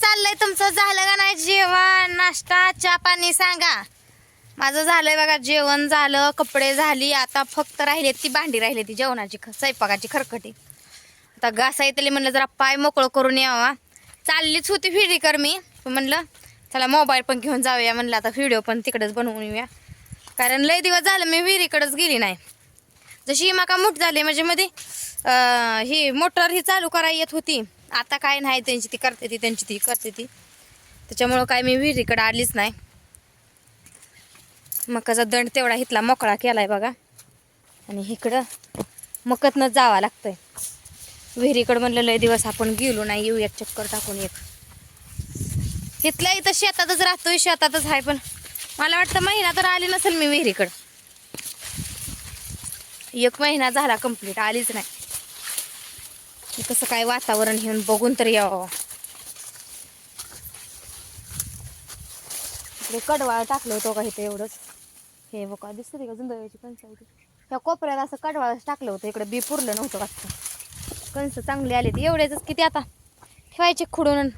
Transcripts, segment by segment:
चाललंय तुमचं? झालं का नाही जेवण? नाश्ता चहा पाणी सांगा. माझं झालंय बघा जेवण झालं कपडे झाली आता फक्त राहिले ती भांडी राहिली ती जेवणाची ख- स्वयंपाकाची खरकटी. आता घासा येतली म्हणलं जरा पाय मोकळं करून यावा. चाललीच होती फिरी कर मी म्हणलं चला मोबाईल पण घेऊन जाऊया म्हणलं आता व्हिडिओ पण तिकडेच बनवून येऊया. कारण लय दिवस झालं मी विहिरीकडेच गेली नाही. जशी माका मोठ झाली म्हणजे मध्ये ही मोटर ही चालू करायला येत होती. आता काय नाही त्यांची ती करते ती त्यांची ती करते ती. त्याच्यामुळं काय मी विहिरीकडे आलीच नाही. मकाचा दंड तेवढा इथला मोकळा केला आहे बघा. आणि इकडं मकतनं जावं लागतंय. विहिरीकडं म्हणलं लय दिवस आपण गेलो नाही येऊ एक चक्कर टाकून एक. इथल्या इथं शेतातच राहतोय शेतातच आहे पण. मला वाटतं महिना तर आली नसेल मी विहिरीकडं. एक महिना झाला कंप्लीट आलीच नाही. की कसं काय वातावरण घेऊन बघून तर यावं. इकडे कडवाळ टाकलं होतं का इथे एवढंच. हे बघा दिसते का जुंदळ्याची कणसं होती ह्या कोपऱ्यात असं कडवाळच टाकलं होतं इकडे बी पुरलं नव्हतं वाटतं. कणसं चांगली आली ती. एवढ्याच किती आता? ठेवायचे खुडून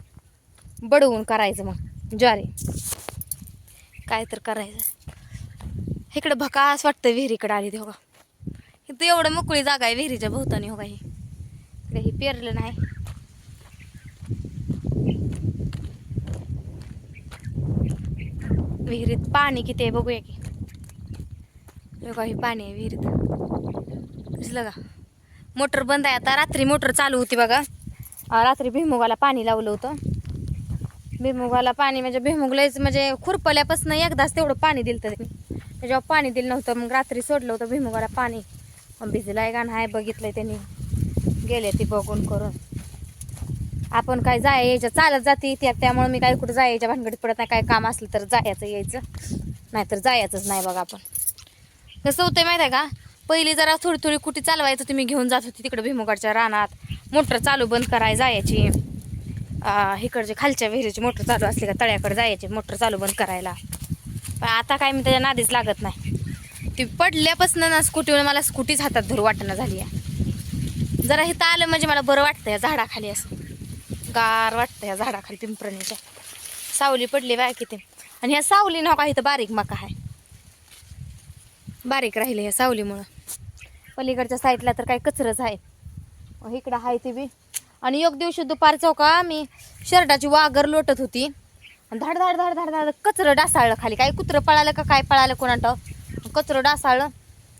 बडवून करायचं मग ज्वारी. काय तर करायचं. इकडे भकास वाटतं विहिरीकडे आली ते हो इथं एवढं मोकळी जागा आहे विहिरीच्या भोवतानी हो का ही? इकडे हे पेरलं नाही. विहिरीत पाणी किती आहे बघूया की. बघा हे पाणी आहे विहिरीत. दिसलं का? मोटर बंद आहे. आता रात्री मोटर चालू होती बघा. रात्री भुईमुगाला पाणी लावलं होतं. भुईमुगाला पाणी म्हणजे भुईमुग म्हणजे खुरपल्यापासून एकदाच तेवढं पाणी दिलं तर जेव्हा पाणी दिलं नव्हतं. मग रात्री सोडलं होतं भीमुगाला पाणी. मग भिजलाय का नाही बघितलंय त्यांनी. गेले ती बघून करून. आपण काय जाय यायच्या चालत जाते त्या त्यामुळे मी काय कुठं जायच्या भानगडीत पडत नाही. काय काम असलं तर जायचं यायचं. नाहीतर जायचंच नाही बघा आपण. कसं होतं माहिती आहे का? पहिली जरा थोडी थोडी कुठे चालवायचं तुम्ही घेऊन जात होती तिकडं भीमुगाडच्या रानात. मोटर चालू बंद करायला जायची. आ, इकडचे खालच्या विहिरीची मोटर चालू असली का तळ्याकडे जायची मोटर चालू बंद करायला. पण आता काय मी त्याच्या नादीच लागत नाही. ती पडल्यापासून ना स्कूटीवर मला स्कूटीच हातात धरू वाटणं झाली आहे. जरा इथं आलं म्हणजे मला बरं वाटतं या झाडाखाली असं. गार वाटतं या झाडाखाली पिंपरणीच्या सावली पडली बाय किती. आणि ह्या सावली नका इथं? बारीक मका आहे बारीक राहिले ह्या सावलीमुळं. पलीकडच्या साईडला तर काय कचरच आहे. इकडं आहे ती बी. आणि एक दिवशी दुपारचं का मी शर्टाची वागर लोटत होती. आणि धाड धाड धाड धाड धाड कचरं डासाळलं खाली. काय कुत्रं पळालं का काय पळालं कोणाटं कचरं डासाळलं.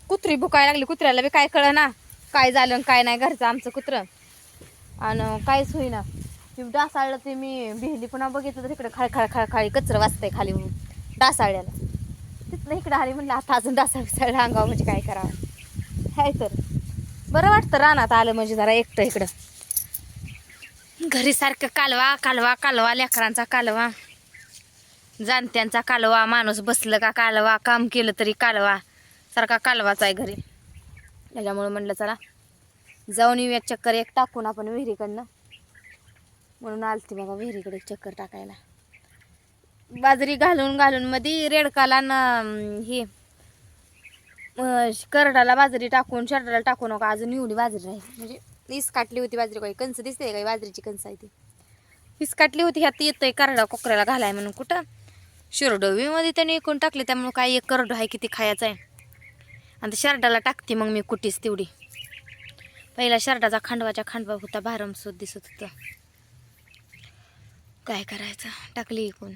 कुत्री भुकायला लागली. कुत्र्याला बी काय कळ ना काय झालं आणि काय नाही घरचं आमचं कुत्रं. आणि काहीच होईना. ती डासाळलं ते मी भिली पुन्हा बघितलं तर इकडे खळ खळ खळ खाळी कचरं वाचतंय खाली म्हणून. डासाळ्याला तिथलं इकडं आली म्हणलं आता अजून डासाळ विसाळला अंगावं म्हणजे काय करावं? हाय तर. बरं वाटतं रानात आलं म्हणजे जरा एकटं इकडं. घरी सारखं कालवा कालवा कालवा लेकरांचा कालवा. जाणत्यांचा कालवा माणूस बसलं का कालवा काम केलं तरी कालवा. सारखा कालवाच आहे घरी. त्याच्यामुळं म्हटलं चला जाऊन येऊया चक्कर एक टाकून आपण विहिरीकडनं. म्हणून आलती बघा विहिरीकडे एक चक्कर टाकायला. बाजरी घालून घालून मध्ये रेडकाला ना हे करडाला बाजरी टाकून शर्टाला टाकू नका अजून एवढी बाजरी राहील. म्हणजे वीस होती बाजरी काही कणसं दिसते काही बाजरीची कणसं आहे ती. वीस होती ह्यात येतंय करडा कोकऱ्याला घालाय म्हणून कुठं? शिरडोवीमध्ये त्याने एकूण टाकले त्यामुळे काय एक करडो आहे किती खायचं आहे? आणि शर्टाला टाकते मग मी कुठेच तेवढी. पहिला शर्टाचा खांडवाच्या खांडवा होता भारमसूत दिसत होता. काय करायचं? टाकली कोण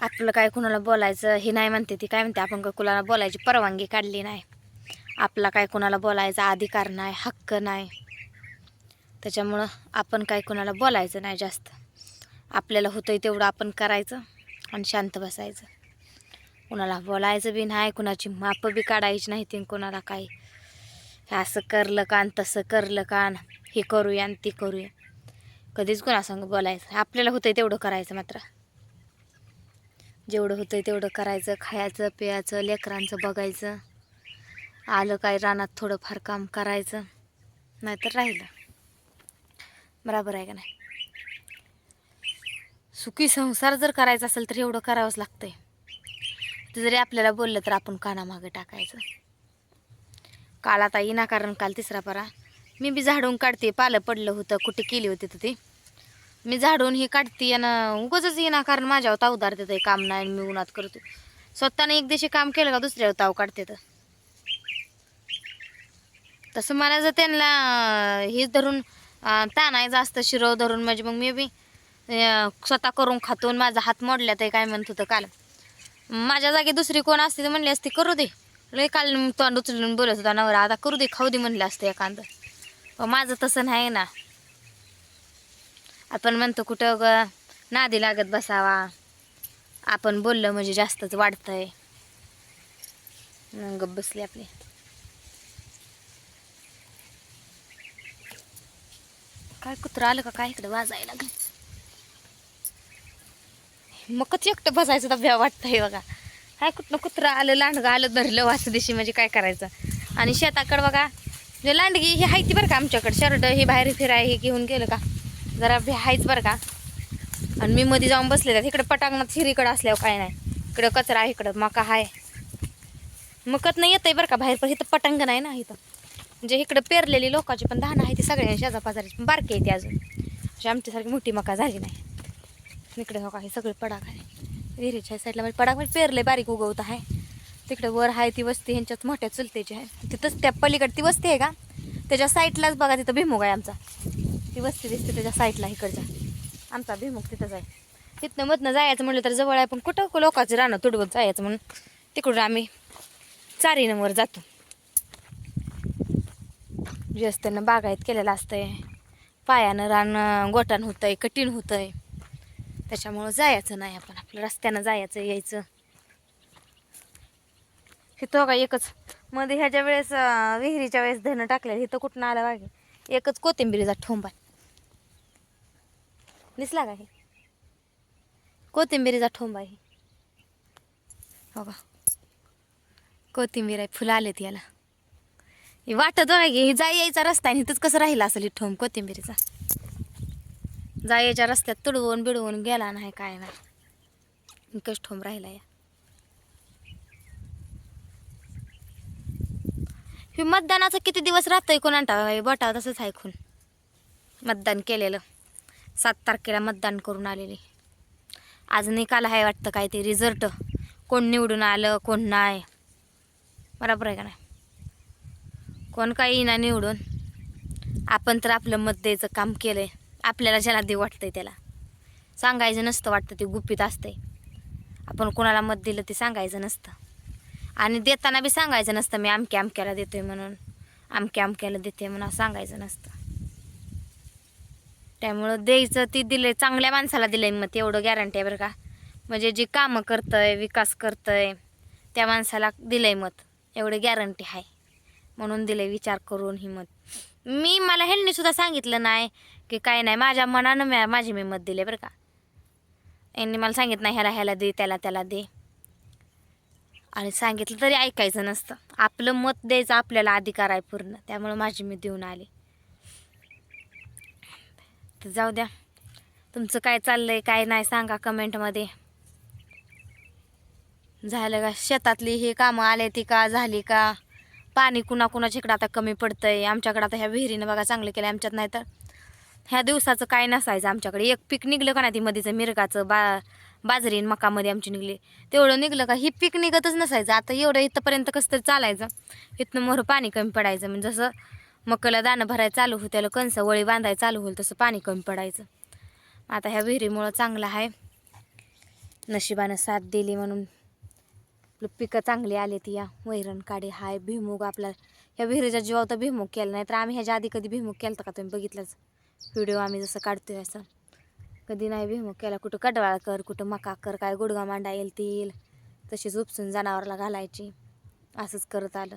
आपलं काय कुणाला बोलायचं हे नाही म्हणते ती. काय म्हणते? आपण काय कुणाला बोलायची परवानगी काढली नाही. आपला काय कुणाला बोलायचा अधिकार नाही हक्क नाही. त्याच्यामुळं आपण काय कुणाला बोलायचं नाही जास्त. आपल्याला होतंय तेवढं आपण करायचं आणि शांत बसायचं. कुणाला बोलायचं बी नाही कुणाची माप बी काढायची नाही ते कुणाला काय हे असं करलं का आणि तसं करलं का हे करूया आणि ते करूया. कधीच कुणासंग बोलायचं आपल्याला होतंय तेवढं करायचं मात्र. जेवढं होतंय तेवढं करायचं खायचं प्यायचं लेकरांचं बघायचं. आलं काय रानात थोडंफार काम करायचं. नाहीतर राहिलं. बराबर आहे का नाही? सुखी संसार जर करायचा असेल तर एवढं करावंच लागतंय. ते जरी आपल्याला बोललं तर आपण कानामागं टाकायचं. काल आता येईना कारण काल तिसरा परा. मी बी झाडून काढते पालं पडलं होतं कुठे केली होती तर ती. मी झाडून ही काढते आणि उगाच येणार कारण माझ्यावर ताव धारते ते काम नाही आणि मी उन्हात करतो. स्वतःने एक दिवशी काम केलं का दुसऱ्यावर ताव काढते तर. तसं मला जर त्यांना हेच धरून अं, ताणायचं असतं शिरव धरून. म्हणजे मग मी बी स्वतः करून खातून माझा हात मोडला ते काय म्हणत होतं काल. माझ्या जागी दुसरी कोण असते तर म्हणली असती करू दे. लय काल तोंड उचलून बोलत होता नवरा आता करू दे खाऊ दे म्हणले असतं एखादं. पण माझं तसं नाही ना. आपण म्हणतो कुठं ग नादी लागत बसावा. आपण बोललं म्हणजे जास्तच वाढतंय. मग बसली आपली. काय कुत्रं आलं का? काय इकडे वाजायला लागलं? मग कच एकटं बसायचं तर वाटतं वाटतंय बघा. काय कुठनं कुत्रं आलं लांडगं आलं धरलं वाच दिशी म्हणजे काय करायचं? आणि शेताकडं बघा म्हणजे लांडगी ही आहे ती बरं का आमच्याकडं. शर्ट हे बाहेर फिराय हे घेऊन गेलं का? जरा हायच बरं का? आणि मी मध्ये जाऊन बसले तर इकडं पटांगणात हिरीकडं असल्यावर काय नाही. इकडं कचरा आहे इकडं मका हाय. मकत नाही येतंय बरं का बाहेर पण इथं पटांगण आहे ना इथं. म्हणजे इकडं पेरलेली लोकांची पण धानं आहे ती सगळ्यांनी शेजापाजारी पण बारकी आहे ती अजून. अशी आमच्यासारखी मोठी मका झाली नाही. इकडे हो का हे सगळे पडाक आहे. विहिरीच्या साईडला म्हणजे पडाक म्हणजे पेरले बारीक उगवत आहे. तिकडे वर आहे ती वस्ती ह्यांच्यात मोठ्या चुलतेची आहे. तिथंच त्या पलीकडे ती वस्ती आहे का? त्याच्या साईडलाच बघा तिथं भीमुग आहे आमचा. ती वस्ती दिसते त्याच्या साईडला इकडच्या. आमचा भीमुख तिथंच आहे. तिथनं मधनं जायचं म्हणलं तर जवळ आहे पण कुठं लोकांचं रानं तुडवत जायचं म्हणून तिकडून आम्ही चारी नंबर जातो. जास्त त्यांना बागायत केलेलं असतंय. पायानं रान गोटान होतंय कठीण होतंय. त्याच्यामुळं जायचं नाही आपण. आपलं रस्त्यानं जायचं यायचं. हिथं का एकच. मध्ये ह्याच्या वेळेस विहिरीच्या वेळेस धनं टाकलेलं. इथं कुठं आलं वागे एकच कोथिंबिरीचा ठोंबा. आहे. दिसला का हे? कोथिंबिरीचा ठोंबा आहे हो का? कोथिंबीर आहे फुलं आलेत याला. वाटत बघा की जाय यायचा रस्ता आणि इथंच कसं राहिला असेल ठोंब कोथिंबीरीचा? जायच्या रस्त्यात तुडवून बिडवून गेला नाही काय नाही. इकच ठोंब राहिला या. हे मतदानाचं किती दिवस राहतंय कोणाटा बटाव तसंच ऐकून मतदान केलेलं. सात तारखेला मतदान करून आलेली. आज निकाल आहे वाटतं काय ते रिझल्ट. कोण निवडून आलं कोण नाही. बरोबर आहे का नाही? कोण काही ना निवडून. आपण तर आपलं मत द्यायचं काम आहे आपल्याला ज्याला देव वाटतंय त्याला. सांगायचं नसतं वाटतं ते गुपित असतंय. आपण कोणाला मत दिलं ते सांगायचं नसतं. आणि देताना बी सांगायचं नसतं मी अमक्या अमक्याला देतोय म्हणून. अमक्या अमक्याला देते म्हणून सांगायचं नसतं. त्यामुळं द्यायचं ती दिले चांगल्या माणसाला दिलंय मत एवढं गॅरंटी आहे बरं का. म्हणजे जी कामं करतंय विकास करतंय त्या माणसाला दिलंय मत एवढं गॅरंटी आहे. म्हणून दिले विचार करून ही मत. मी मला ह्यांनी सुद्धा सांगितलं नाही की काय नाही माझ्या मनानं मी माझी मी मत दिले बरं का. यांनी मला सांगितलं नाही ह्याला ह्याला दे त्याला त्याला दे. आणि सांगितलं तरी ऐकायचं नसतं. आपलं मत द्यायचं आपल्याला अधिकार आहे पूर्ण. त्यामुळं माझी मी देऊन आले. तर जाऊ द्या. तुमचं काय चाललंय काय नाही सांगा कमेंटमध्ये. झालं का? शेतातली हे कामं आले ती का? झाली का? पाणी कुणा कुणाच्या इकडं आता कमी पडतंय. आमच्याकडं आता ह्या विहिरीनं बघा चांगलं केलं आमच्यात नाही तर ह्या दिवसाचं काय नसायचं आमच्याकडे. एक पीक निघलं का नाही ती मधीचं? मिरगाचं बा बाजरी आणि मकामध्ये आमची निघली. तेवढं निघलं का? ही पीक निघतच नसायचं. आता एवढं इथंपर्यंत कसं तरी चालायचं. इथनं मोहर पाणी कमी पडायचं. म्हणजे जसं मकाला दाणं भरायला चालू होईल त्याला कणसं वळी बांधायला चालू होईल तसं पाणी कमी पडायचं. आता ह्या विहिरीमुळं चांगलं आहे. नशिबानं साथ दिली म्हणून आपलं पिकं चांगली आली ती या वैरण काढे हाय भुईमुग आपला. ह्या विहिरीच्या जीवावर तर भुईमुग केला नाही तर आम्ही ह्याच्या आधी कधी भुईमुग केला होता का तुम्ही बघितलंच? व्हिडिओ आम्ही जसं काढतोय असं कधी नाही भुईमुग केला कुठं कडवाळ कर कुठं मका कर काय गुडगा मांडा येईल ती येईल. तशीच उपसून जनावरला घालायची असंच करत आलं.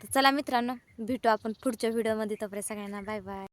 तर चला मित्रांनो भेटू आपण पुढच्या व्हिडिओमध्ये तोपर्यंत सगळ्यांना बाय बाय.